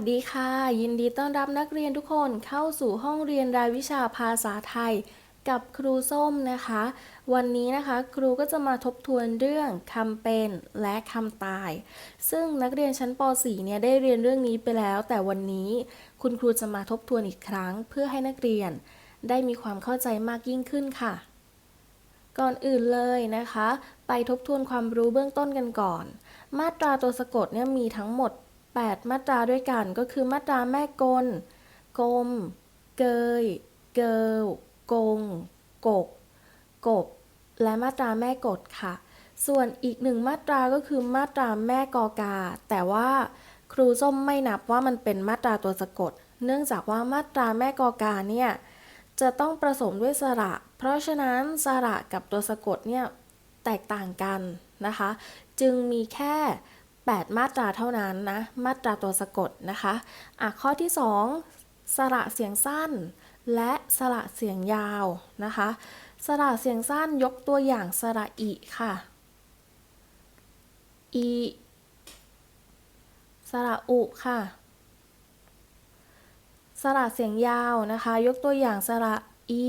วัสดีค่ะ ยินดีต้อนรับนักเรียนทุกคนเข้าสู่ห้องเรียนรายวิชาภาษาไทย กับครูส้มนะคะ วันนี้นะคะครูก็จะมาทบทวนเรื่องคำเป็นและคำตาย ซึ่งนักเรียนชั้นป .4 เนี่ยได้เรียนเรื่องนี้ไปแล้ว แต่วันนี้คุณครูจะมาทบทวนอีกครั้ง เพื่อให้นักเรียนได้มีความเข้าใจมากยิ่งขึ้นค่ะ ก่อนอื่นเลยนะคะ ไปทบทวนความรู้เบื้องต้นกันก่อน มาตราตัวสะกดเนี่ยมีทั้งหมด 8 มาตราด้วยกันก็คือมาตราแม่กล กลม เกย เกิลกง กก กบ และมาตราแม่กดค่ะ ส่วนอีกหนึ่งมาตราก็คือมาตราแม่กอกา แต่ว่าครูส้มไม่นับว่ามันเป็นมาตราตัวสะกด เนื่องจากว่ามาตราแม่กอกาเนี่ยจะต้องผสมด้วยสระ เพราะฉะนั้นสระกับตัวสะกดเนี่ยแตกต่างกันนะคะ จึงมีแค่ 8 มาตราเท่านั้นนะ มาตราตัวสะกดนะคะอะข้อที่ 2 สระเสียงสั้น และสระเสียงยาวนะคะ สระเสียงสั้นยกตัวอย่างสระอิค่ะอีสระอุค่ะ สระเสียงยาวนะคะ ยกตัวอย่างสระอี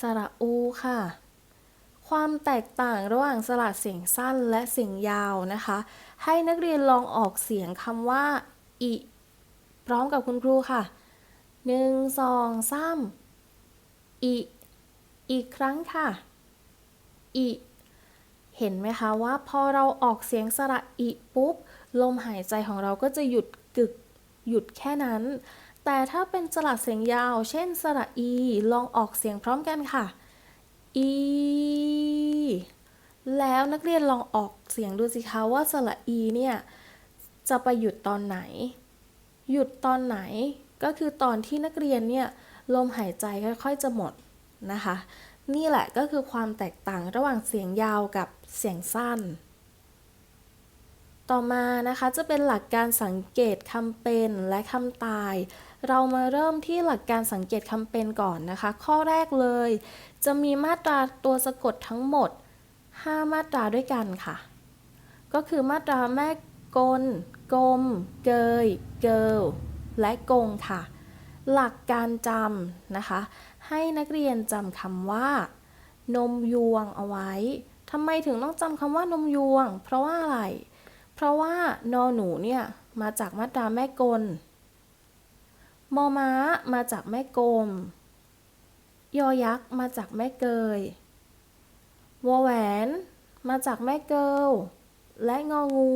สระอูค่ะ ความแตกต่างระหว่างสระเสียงสั้นและเสียงยาวนะคะ ให้นักเรียนลองออกเสียงคำว่าอิพร้อมกับคุณครูค่ะหนึ่งสองสามอิอีกครั้งค่ะอิเห็นไหมคะว่าพอเราออกเสียงสระอิปุ๊บ ลมหายใจของเราก็จะหยุดกึกหยุดแค่นั้น แต่ถ้าเป็นสระเสียงยาว เช่นสระอี ลองออกเสียงพร้อมกันค่ะ อีแล้วนักเรียนลองออกเสียงดูสิคะว่าสระอีเนี่ยจะไปหยุดตอนไหน หยุดตอนไหนก็คือตอนที่นักเรียนเนี่ยลมหายใจค่อยๆจะหมดนะคะ นี่แหละก็คือความแตกต่างระหว่างเสียงยาวกับเสียงสั้น ต่อมานะคะจะเป็นหลักการสังเกตคำเป็นและคำตาย เรามาเริ่มที่หลักการสังเกตคำเป็นก่อนนะคะ ข้อแรกเลย จะมีมาตราตัวสะกดทั้งหมด 5 มาตราด้วยกันค่ะ ก็คือมาตราแม่กล กลม เกย เกิลและกงค่ะ หลักการจำนะคะ ให้นักเรียนจำคำว่า นมยวงเอาไว้ทำไมถึงต้องจำคำว่านมยวง เพราะว่าอะไร เพราะว่านอหนูเนี่ยมาจากมาตราแม่กล มอม้ามาจากแม่กลม ยอยักษ์มาจากแม่เกยวอแหวน มาจากแม่เกิลและงองู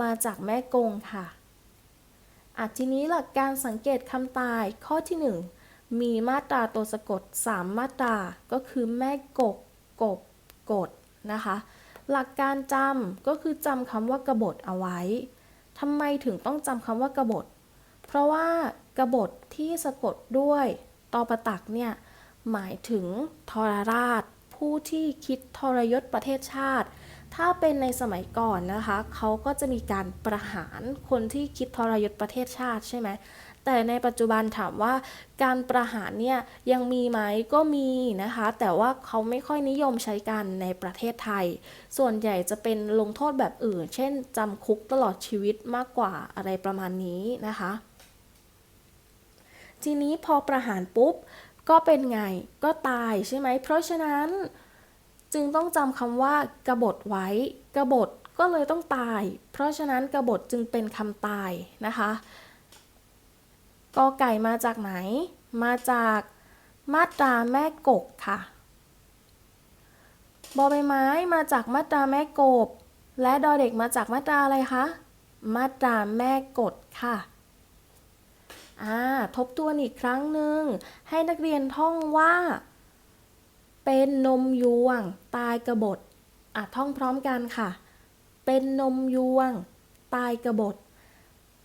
มาจากแม่กงค่ะอะทีนี้หลักการสังเกตคำตายข้อที่ 1 มีมาตราตัวสะกด 3 มาตราก็คือแม่กกกบกดนะคะ หลักการจำก็คือจำคำว่ากบฏเอาไว้ทำไมถึงต้องจำคำว่ากบฏ เพราะว่า กบฏที่สะกดด้วยตอประตักเนี่ยหมายถึงทรราช ผู้ที่คิดทรยศประเทศชาติ ถ้าเป็นในสมัยก่อนนะคะเขาก็จะมีการประหารคนที่คิดทรยศประเทศชาติใช่ไหมแต่ในปัจจุบันถามว่าการประหารเนี่ยยังมีไหมก็มีนะคะ แต่ว่าเขาไม่ค่อยนิยมใช้กันในประเทศไทย ส่วนใหญ่จะเป็นลงโทษแบบอื่น เช่นจำคุกตลอดชีวิตมากกว่าอะไรประมาณนี้นะคะ ทีนี้พอประหารปุ๊บ ก็เป็นไงก็ตายใช่ไหม เพราะฉะนั้น จึงต้องจำคำว่ากบฏไว้กบฏก็เลยต้องตาย เพราะฉะนั้นกบฏจึงเป็นคำตายนะคะกอไก่มาจากไหน มาจากมาตราแม่กกค่ะบอใบไม้มาจากมาตราแม่กบ และดอเด็กมาจากมาตราอะไรคะ มาตราแม่กดค่ะ อ่าทบทวนอีกครั้งหนึ่งให้นักเรียนท่องว่า เป็นนมยวง ตายกระบฏอะท่องพร้อมกันค่ะ เป็นนมยวง ตายกระบฏ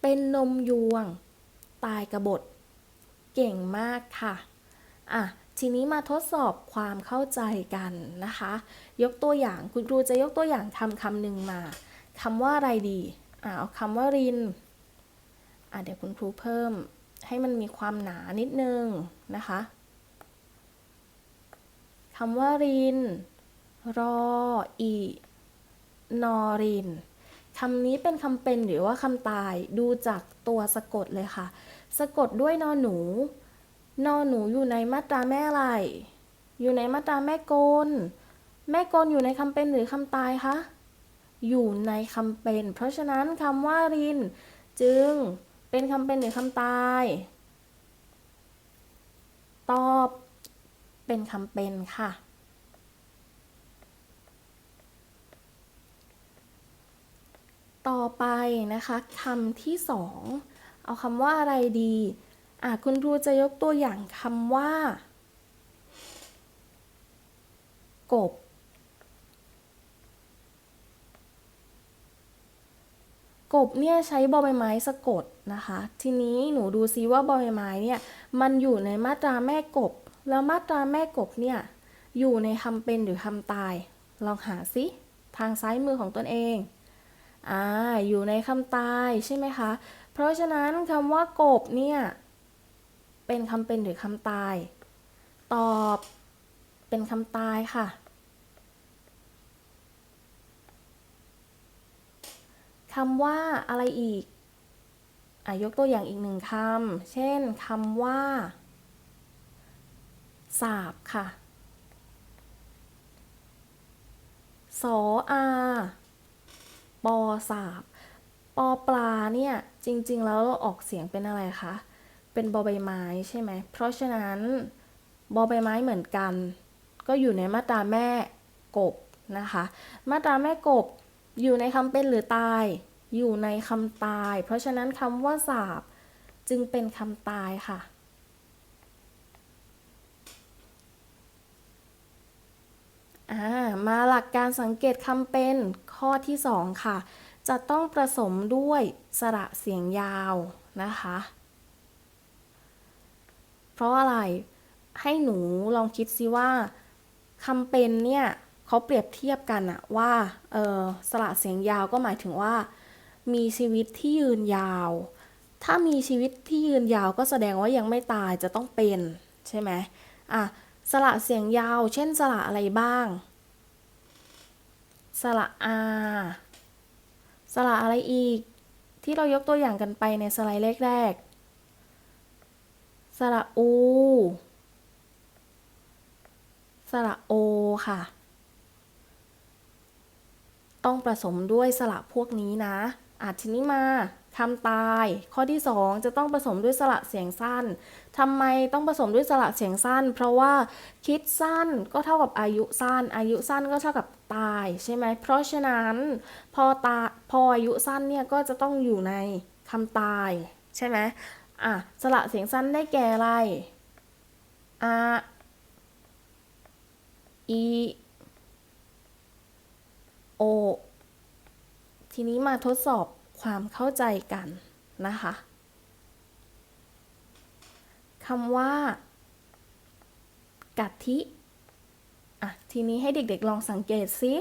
เป็นนมยวง ตายกระบฏเก่งมากค่ะอะทีนี้มาทดสอบความเข้าใจกันนะคะ ยกตัวอย่างคุณครูจะยกตัวอย่างคำคำหนึ่งมาคำว่าอะไรดีอะเอาคำว่ารินอะเดี๋ยวคุณครูเพิ่ม ให้มันมีความหนานิดนึงนะคะคำว่าริน รออีนอรินคำนี้เป็นคำเป็นหรือว่าคำตายดูจากตัวสะกดเลยค่ะ สะกดด้วยนอหนู นอหนูอยู่ในมาตราแม่อะไร อยู่ในมาตราแม่โกลแม่โกลอยู่ในคำเป็นหรือคำตายคะ อยู่ในคำเป็น เพราะฉะนั้นคำว่าริน จึง เป็นคำเป็นหรือคำตาย ตอบเป็นคำเป็นค่ะ ต่อไปนะคะคำที่สองเอาคำว่าอะไรดีอะคุณครูจะยกตัวอย่างคำว่า กบ กบเนี่ยใช้บอใบไม้สะกดนะคะ ทีนี้หนูดูซิว่าบอใบไม้เนี่ยมันอยู่ในมาตราแม่กบ แล้วมาตราแม่กบเนี่ยอยู่ในคำเป็นหรือคำตาย ลองหาซิทางซ้ายมือของตนเองอ่าอยู่ในคำตายใช่ไหมคะ เพราะฉะนั้นคำว่ากบเนี่ยเป็นคำเป็นหรือคำตาย ตอบเป็นคำตายค่ะ คำว่าอะไรอีก ยกตัวอย่างอีกหนึ่งคำ เช่นคำว่า สาบค่ะ สออาปอสาบ ปอปลาเนี่ย จริง ๆ แล้วเราออกเสียงเป็นอะไรคะ เป็นบอใบไม้ใช่ไหม เพราะฉะนั้นบอใบไม้เหมือนกัน ก็อยู่ในมาตราแม่กบนะคะ มาตราแม่กบอยู่ในคำเป็นหรือตาย อยู่ในคำตาย เพราะฉะนั้นคำว่าสาบจึงเป็นคำตายค่ะามาหลักการสังเกตคำเป็นข้อที่ 2 ค่ะ จะต้องผสมด้วยสระเสียงยาวนะคะ เพราะอะไรให้หนูลองคิดซิว่าคำเป็นเนี่ยเขาเปรียบเทียบกันอะว่าออสระเสียงยาวก็หมายถึงว่า มีชีวิตที่ยืนยาว ถ้ามีชีวิตที่ยืนยาวก็แสดงว่ายังไม่ตายจะต้องเป็นใช่ไหมอะสระเสียงยาว เช่นสระอะไรบ้าง สระอาสระอะไรอีก ที่เรายกตัวอย่างกันไปในสไลด์แรกๆ สระอู สระโอค่ะ ต้องผสมด้วยสระพวกนี้นะ อาทีนี้มาคำตาย ข้อที่ 2 จะต้องผสมด้วยสระเสียงสั้นทำไมต้องผสมด้วยสระเสียงสั้น เพราะว่าคิดสั้นก็เท่ากับอายุสั้น อายุสั้นก็เท่ากับตายใช่ไหมเพราะฉะนั้นพอตาพออายุสั้นเนี่ยก็จะต้องอยู่ในคำตายใช่ไหมอะสระเสียงสั้นได้แก่อะไรอาอีโอ ทีนี้มาทดสอบความเข้าใจกันนะคะคำว่ากะทิอะทีนี้ให้เด็กๆลองสังเกตซิ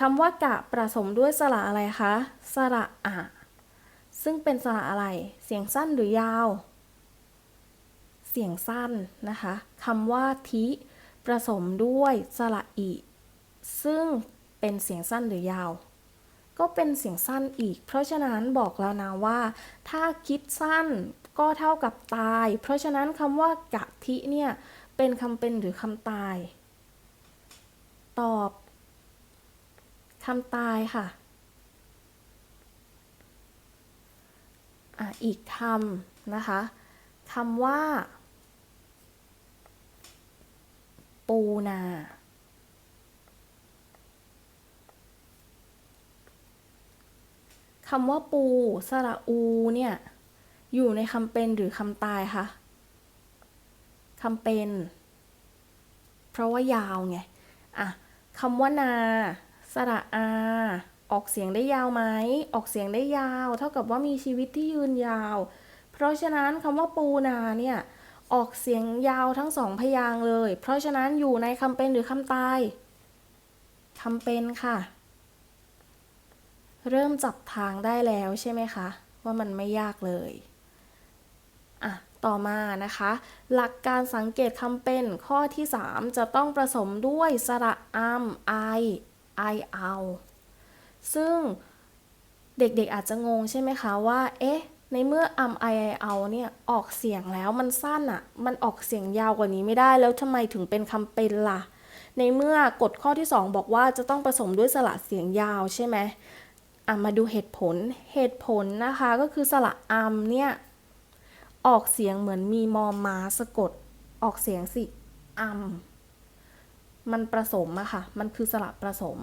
คำว่ากะผสมด้วยสระอะไรคะ สระอะซึ่งเป็นสระอะไร เสียงสั้นหรือยาว เสียงสั้นนะคะคำว่าทิผสมด้วยสระอีซึ่งเป็นเสียงสั้นหรือยาว ก็เป็นเสียงสั้นอีก เพราะฉะนั้นบอกแล้วนะว่า ถ้าคิดสั้นก็เท่ากับตาย เพราะฉะนั้นคำว่ากะทิเนี่ยเป็นคำเป็นหรือคำตาย ตอบคำตายค่ะอะอีกคำนะคะคำว่า ปูนา คำว่าปูสระอูเนี่ยอยู่ในคำเป็นหรือคำตายคะคำเป็น เพราะว่ายาวไงอะคำว่านา สระอา ออกเสียงได้ยาวไหม ออกเสียงได้ยาว เท่ากับว่ามีชีวิตที่ยืนยาว เพราะฉะนั้นคำว่าปูนาเนี่ยออกเสียงยาวทั้งสองพยางเลย เพราะฉะนั้นอยู่ในคำเป็นหรือคำตายคำเป็นค่ะ เริ่มจับทางได้แล้วใช่ไหมคะ ว่ามันไม่ยากเลยอะต่อมานะคะ หลักการสังเกตคำเป็นข้อที่ 3 จะต้องผสมด้วยสระอัมไอไอเอาซึ่งเด็กๆอาจจะงงใช่ไหมคะว่า เอ๊ะ ในเมื่อ um I I เอาเนี่ย ออกเสียงแล้วมันสั้นอะมันออกเสียงยาวกว่านี้ไม่ได้แล้วทำไมถึงเป็นคำเป็นล่ะ ในเมื่อกฎข้อที่ 2 บอกว่าจะต้องผสมด้วยสระเสียงยาวใช่ไหม อะมาดูเหตุผล เหตุผลนะคะก็คือสระอัมเนี่ยออกเสียงเหมือนมีมอมาสะกด ออกเสียงสิอัมมันผสมอะค่ะ มันคือสระผสม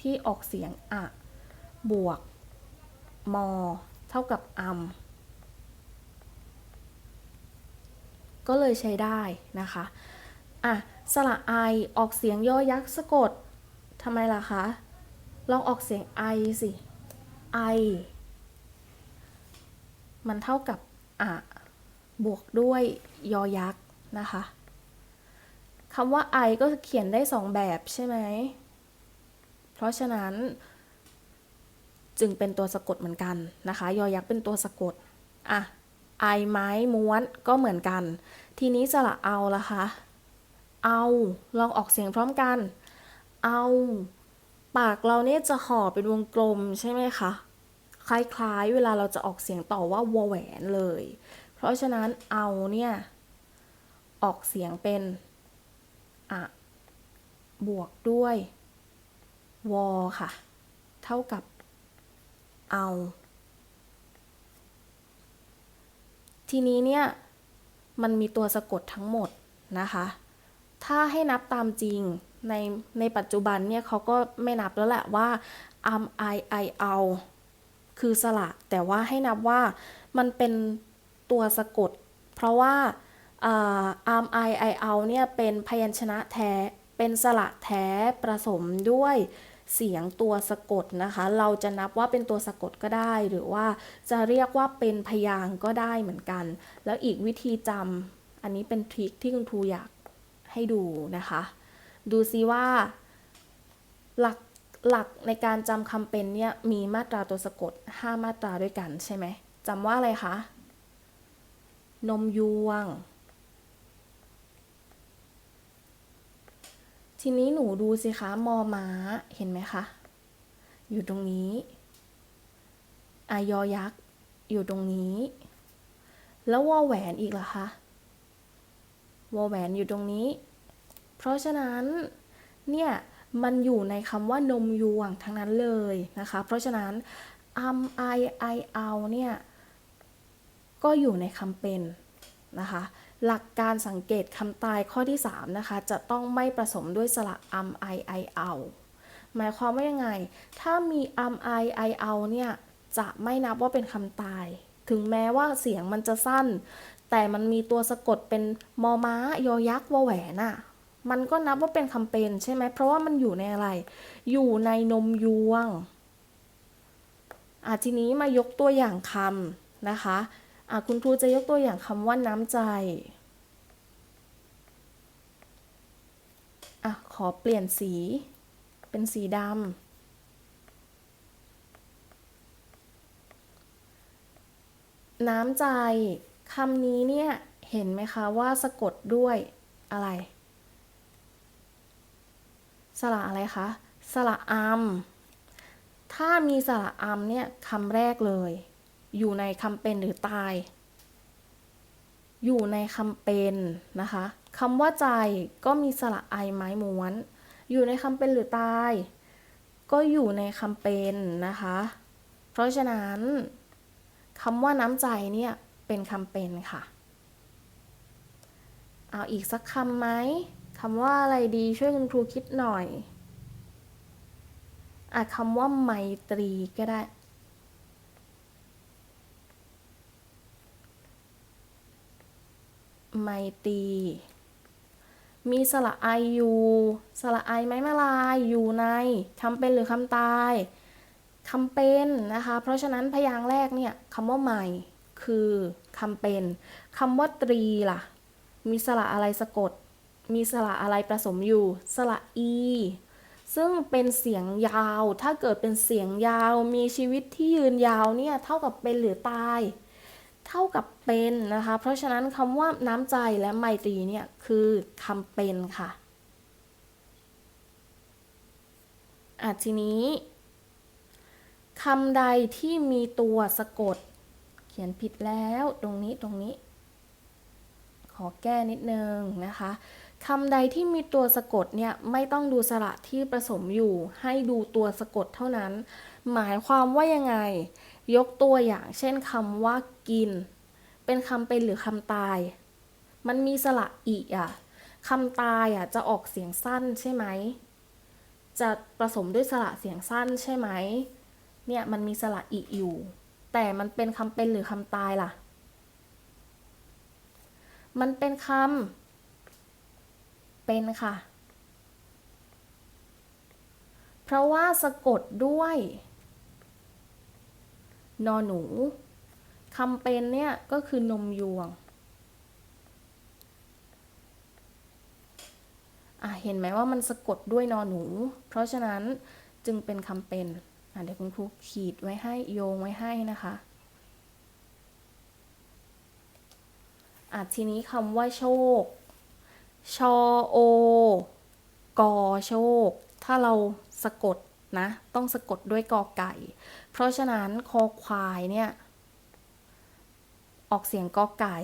ที่ออกเสียงอะบวกมอเท่ากับอัมก็เลยใช้ได้นะคะ อะ สระไอออกเสียงย่อยักษ์สะกดทำไมล่ะคะ ลองออกเสียงไอสิ ไอมันเท่ากับอะบวกด้วยยอยักษ์นะคะคำว่า I ก็เขียนได้สองแบบใช่ไหม เพราะฉะนั้น จึงเป็นตัวสะกดเหมือนกันนะคะ ยอยักษ์เป็นตัวสะกด อะ I ไม้ม้วนก็เหมือนกัน ทีนี้สระเอาละคะ เอา ลองออกเสียงพร้อมกัน เอา ปากเราเนี่ยจะห่อเป็นวงกลมใช่ไหมคะ คล้ายๆ เวลาเราจะออกเสียงต่อว่าวอแหวนเลย เพราะฉะนั้นเอาเนี่ย ออกเสียงเป็นอะบวกด้วยวอค่ะ เท่ากับเอา ทีนี้เนี่ย มันมีตัวสะกดทั้งหมดนะคะ ถ้าให้นับตามจริง ในในปัจจุบันเนี่ยเขาก็ไม่นับแล้วแหละว่า am I I เอาคือสระแต่ว่าให้นับว่ามันเป็นตัวสะกด เพราะว่า arm I I เอาเนี่ยเป็นพยัญชนะแท้ เป็นสระแท้ผสมด้วยเสียงตัวสะกดนะคะ เราจะนับว่าเป็นตัวสะกดก็ได้ หรือว่าจะเรียกว่าเป็นพยางก็ได้เหมือนกัน แล้วอีกวิธีจำอันนี้เป็นทริคที่คุณครูอยากให้ดูนะคะ ดูซิว่าหลักหลักในการจำคำเป็นเนี่ยมีมาตราตัวสะกด 5 มาตราด้วยกันใช่ไหมจำว่าอะไรคะ นมยวง ทีนี้หนูดูสิคะ มอม้า เห็นไหมคะ อยู่ตรงนี้อายอยักษ์ อยู่ตรงนี้ แล้ววอแหวนอีกล่ะคะ วอแหวนอยู่ตรงนี้ เพราะฉะนั้นเนี่ยมันอยู่ในคำว่านมยวงทั้งนั้นเลยนะคะ เพราะฉะนั้น am I I เอาเนี่ยก็อยู่ในคำเป็นนะคะ หลักการสังเกตคำตายข้อที่ 3 นะคะ จะต้องไม่ผสมด้วยสระ am I I เอาหมายความว่ายังไง ถ้ามี am I I เอาเนี่ยจะไม่นับว่าเป็นคำตาย ถึงแม้ว่าเสียงมันจะสั้น แต่มันมีตัวสะกดเป็นมอม้ายอยักษ์วแหวนอะ มันก็นับว่าเป็นคำเป็นใช่ไหม เพราะว่ามันอยู่ในอะไร อยู่ในนมยวงอะทีนี้มายกตัวอย่างคำนะคะอะคุณครูจะยกตัวอย่างคำว่าน้ำใจอะขอเปลี่ยนสี เป็นสีดำน้ำใจคำนี้เนี่ย เห็นไหมคะว่าสะกดด้วยอะไร สระอะไรคะ สระอัม ถ้ามีสระอัมเนี่ยคำแรกเลย อยู่ในคำเป็นหรือตาย อยู่ในคำเป็นนะคะคำว่าใจก็มีสระไอไม้ม้วน อยู่ในคำเป็นหรือตาย ก็อยู่ในคำเป็นนะคะ เพราะฉะนั้นคำว่าน้ำใจเนี่ยเป็นคำเป็นค่ะ เอาอีกสักคำไหม คำว่าอะไรดีช่วยคุณครูคิดหน่อยอะคำว่าไมตรีก็ได้ ไมตรี มีสระไออยู่สระไอไม้มาลายอยู่ในคำเป็นหรือคำตายคำเป็นนะคะ เพราะฉะนั้นพยางค์แรกเนี่ยคำว่าใหม่คือคำเป็นคำว่าตรีล่ะ มีสระอะไรสะกด มีสระอะไรผสมอยู่ สระอี ซึ่งเป็นเสียงยาว ถ้าเกิดเป็นเสียงยาว มีชีวิตที่ยืนยาวเนี่ยเท่ากับเป็นหรือตาย เท่ากับเป็นนะคะ เพราะฉะนั้นคำว่าน้ำใจและไมตรีเนี่ยคือคำเป็นค่ะอะทีนี้คำใดที่มีตัวสะกด เขียนผิดแล้วตรงนี้ตรงนี้ ขอแก้นิดนึงนะคะ คำใดที่มีตัวสะกดเนี่ยไม่ต้องดูสระที่ผสมอยู่ ให้ดูตัวสะกดเท่านั้น หมายความว่ายังไง ยกตัวอย่างเช่นคำว่ากิน เป็นคำเป็นหรือคำตาย มันมีสระอีอะคำตายอะจะออกเสียงสั้นใช่ไหม จะผสมด้วยสระเสียงสั้นใช่ไหม เนี่ยมันมีสระอีอยู่ แต่มันเป็นคำเป็นหรือคำตายล่ะ มันเป็นคำ เป็นค่ะ เพราะว่าสะกดด้วย นอหนูคำเป็นเนี่ยก็คือนมยวงอะเห็นไหมว่ามันสะกดด้วยนอหนู เพราะฉะนั้นจึงเป็นคำเป็นอะเดี๋ยวคุณครูขีดไว้ให้โยงไว้ให้นะคะอะทีนี้คำว่าโชค ชอโอกอโชค ถ้าเราสะกดนะ ต้องสะกดด้วยกอไก่ เพราะฉะนั้นคอควายเนี่ย ออกเสียงกอไก่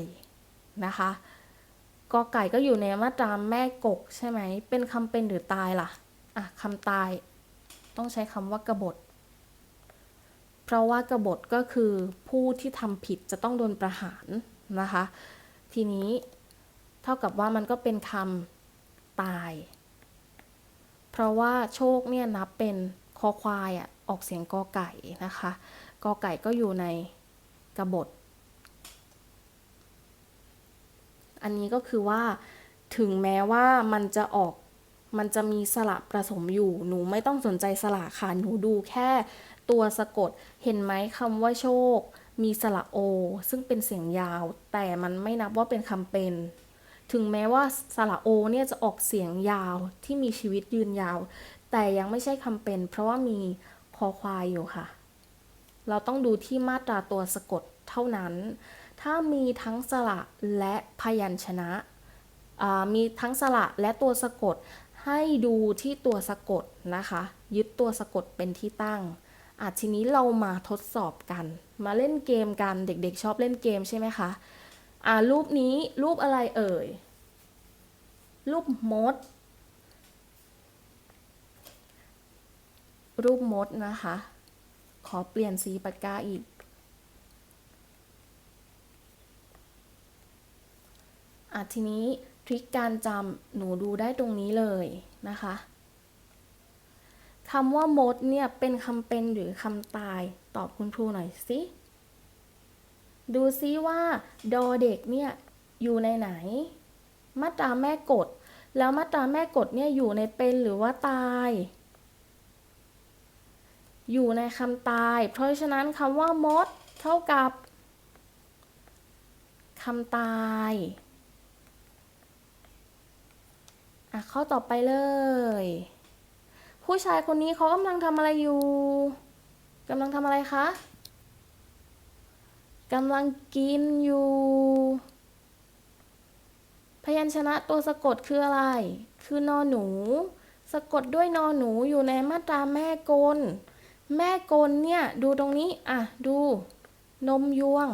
นะคะกอไก่ก็อยู่ในมาตราแม่กกใช่ไหม เป็นคำเป็นหรือตายล่ะ อะคำตาย ต้องใช้คำว่ากบฏ เพราะว่ากบฏก็คือผู้ที่ทำผิดจะต้องโดนประหารนะคะ ทีนี้ ท่ากับว่ามันก็เป็นคำตาย เพราะว่าโชคเนี่ยนับเป็นคอควายอะออกเสียงกอไก่นะคะกอไก่ก็อยู่ในกระบฏอันนี้ก็คือว่าถึงแม้ว่ามันจะออกมันจะมีสระผสมอยู่ หนูไม่ต้องสนใจสระค่ะ หนูดูแค่ตัวสะกด เห็นไหมคำว่าโชค มีสระโอ ซึ่งเป็นเสียงยาว แต่มันไม่นับว่าเป็นคำเป็น ถึงแม้ว่าสระโอเนี่ยจะออกเสียงยาวที่มีชีวิตยืนยาว แต่ยังไม่ใช่คำเป็น เพราะว่ามีคอควายอยู่ค่ะ เราต้องดูที่มาตราตัวสะกดเท่านั้น ถ้ามีทั้งสระและพยัญชนะ มีทั้งสระและตัวสะกด ให้ดูที่ตัวสะกดนะคะ ยึดตัวสะกดเป็นที่ตั้งอาทีนี้เรามาทดสอบกัน มาเล่นเกมกัน เด็กๆชอบเล่นเกมใช่ไหมคะ อ่ารูปนี้รูปอะไรเอ่ย รูปมด รูปมดนะคะ ขอเปลี่ยนสีปากกาอีก อะทีนี้ทริคการจำหนูดูได้ตรงนี้เลยนะคะคำว่ามดเนี่ยเป็นคำเป็นหรือคำตายตอบคุณครูหน่อยสิ ดูซิว่าดอเด็กเนี่ยอยู่ในไหน มาตราแม่กดแล้วมาตราแม่กดเนี่ยอยู่ในเป็นหรือว่าตาย อยู่ในคำตาย เพราะฉะนั้นคำว่ามด เท่ากับคำตายอะข้อต่อไปเลย ผู้ชายคนนี้เขากำลังทำอะไรอยู่กำลังทำอะไรคะ กำลังกินอยู่ พยัญชนะตัวสะกดคืออะไร คือนอหนู สะกดด้วยนอหนูอยู่ในมาตราแม่กล แม่กลเนี่ย ดูตรงนี้ อะ ดู นมยวง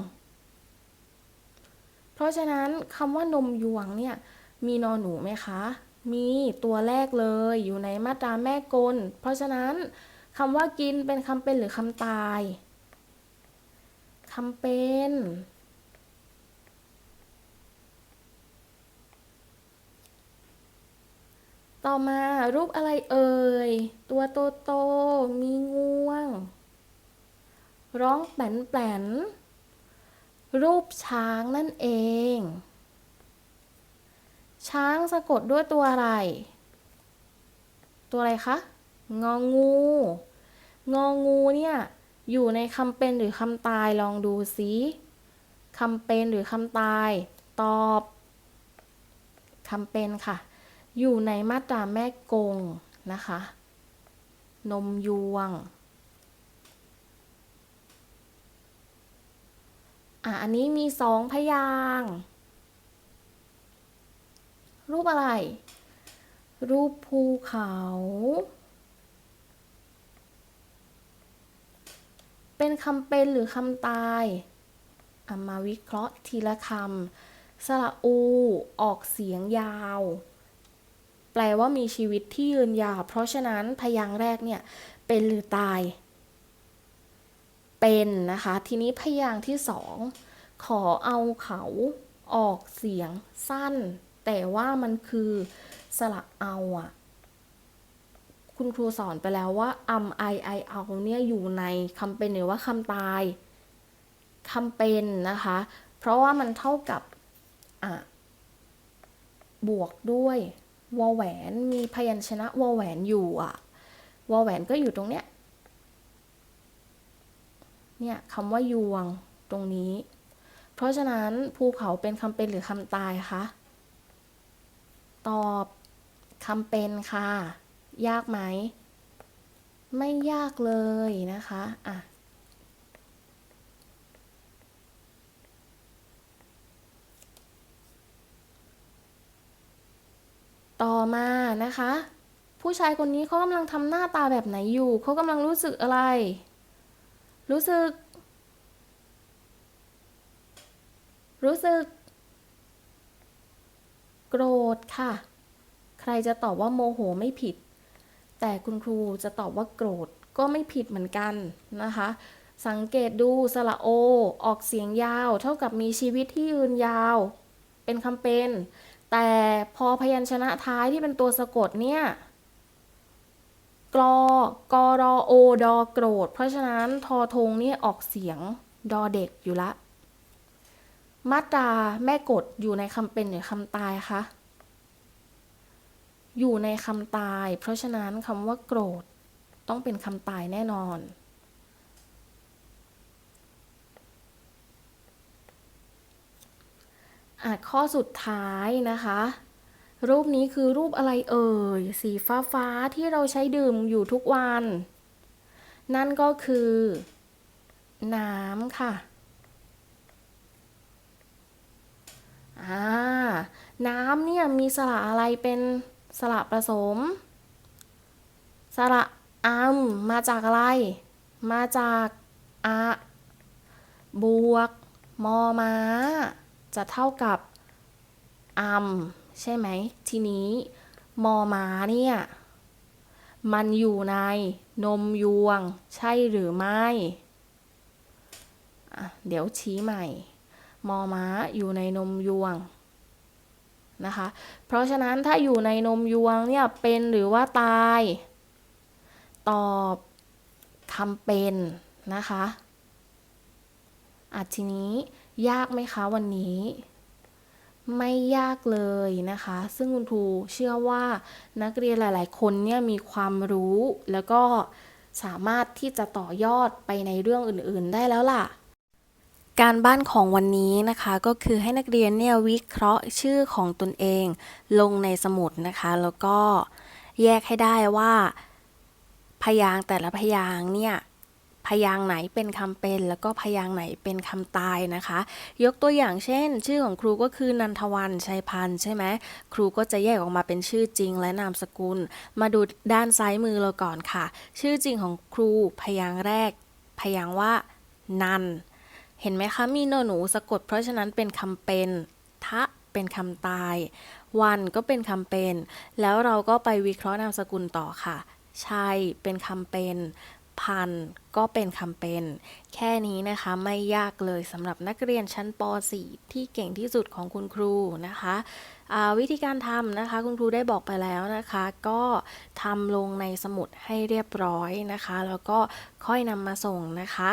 เพราะฉะนั้นคำว่านมยวงเนี่ย มีนอหนูไหมคะ มีตัวแรกเลยอยู่ในมาตราแม่กล เพราะฉะนั้นคำว่ากินเป็นคำเป็นหรือคำตาย คำเป็นต่อมารูปอะไรเอ่ย ตัวโตโตมีงวง ร้องแป่นแปนรูปช้างนั่นเอง ช้างสะกดด้วยตัวอะไร ตัวอะไรคะ งองู งองูเนี่ย อยู่ในคำเป็นหรือคำตายลองดูซิคำเป็นหรือคำตาย ตอบคำเป็นค่ะ อยู่ในมาตราแม่กงนะคะ นมยวงอะอันนี้มีสองพยางรูปอะไร รูปภูเขา เป็นคำเป็นหรือคำตายเอามาวิเคราะห์ทีละคำสระอู ออกเสียงยาว แปลว่ามีชีวิตที่ยืนยาว เพราะฉะนั้นพยางค์แรกเนี่ย เป็นหรือตาย เป็นนะคะ ทีนี้พยางค์ที่สองขอเอาเขาออกเสียงสั้น แต่ว่ามันคือสระเอาอะ คุณครูสอนไปแล้วว่าอัมไอไอเอาเนี่ยอยู่ในคำเป็นหรือว่าคำตายคำเป็นนะคะ เพราะว่ามันเท่ากับบวกด้วยวอแหวนมีพยัญชนะวอแหวนอยู่อะวอแหวนก็อยู่ตรงเนี้ยเนี่ยคำว่ายวงตรงนี้ เพราะฉะนั้นภูเขาเป็นคำเป็นหรือคำตายคะตอบคำเป็นค่ะ ยากไหม ไม่ยากเลยนะคะอะต่อมานะคะ ผู้ชายคนนี้เขากำลังทำหน้าตาแบบไหนอยู่ เขากำลังรู้สึกอะไร รู้สึก รู้สึก โกรธค่ะ ใครจะตอบว่าโมโหไม่ผิด แต่คุณครูจะตอบว่าโกรธก็ไม่ผิดเหมือนกันนะคะ สังเกตดูสระโอ ออกเสียงยาว เท่ากับมีชีวิตที่ยืนยาว เป็นคำเป็น แต่พอพยัญชนะท้ายที่เป็นตัวสะกดเนี่ยกรอกรอโอดอโกรธ เพราะฉะนั้นทอทงเนี่ยออกเสียงดอเด็กอยู่ละ มาตราแม่กดอยู่ในคำเป็นหรือคำตายคะ อยู่ในคำตาย เพราะฉะนั้นคำว่าโกรธ ต้องเป็นคำตายแน่นอนอะข้อสุดท้ายนะคะ รูปนี้คือรูปอะไรเอ่ย สีฟ้าฟ้าที่เราใช้ดื่มอยู่ทุกวัน นั่นก็คือ น้ำค่ะอ่าน้ำเนี่ยมีสระอะไรเป็น สระผสม สระอัมมาจากอะไร มาจากอะบวก มอมา จะเท่ากับอัมใช่ไหม ทีนี้ มอมาเนี่ย มันอยู่ในนมยวง ใช่หรือไม่เดี๋ยวชี้ใหม่ มอม้าอยู่ในนมยวง นะคะ เพราะฉะนั้นถ้าอยู่ในนมยวงเนี่ยเป็นหรือว่าตาย ตอบคำเป็นนะคะอะทีนี้ยากไหมคะวันนี้ ไม่ยากเลยนะคะ ซึ่งคุณครูเชื่อว่านักเรียนหลาย ๆ คนเนี่ยมีความรู้แล้วก็สามารถที่จะต่อยอดไปในเรื่องอื่น ๆ ได้แล้วล่ะ การบ้านของวันนี้นะคะก็คือให้นักเรียนเนี่ยวิเคราะห์ชื่อของตนเอง ลงในสมุดนะคะ แล้วก็แยกให้ได้ว่า พยางแต่ละพยางเนี่ยพยางไหนเป็นคำเป็น แล้วก็พยางไหนเป็นคำตายนะคะ ยกตัวอย่างเช่น ชื่อของครูก็คือนันทวันชัยพันธ์ใช่ไหมครูก็จะแยกออกมาเป็นชื่อจริงและนามสกุล มาดูด้านซ้ายมือเราก่อนค่ะ ชื่อจริงของครูพยางแรก พยางว่า นัน เห็นไหมคะ มีโนหนูสะกด เพราะฉะนั้นเป็นคำเป็น ทะเป็นคำตาย วันก็เป็นคำเป็น แล้วเราก็ไปวิเคราะห์นามสกุลต่อค่ะ ชัยเป็นคำเป็น พันก็เป็นคำเป็น แค่นี้นะคะไม่ยากเลยสำหรับนักเรียนชั้นป .4 ที่เก่งที่สุดของคุณครูนะคะวิธีการทำนะคะ คุณครูได้บอกไปแล้วนะคะ ก็ทำลงในสมุดให้เรียบร้อยนะคะ แล้วก็ค่อยนำมาส่งนะคะ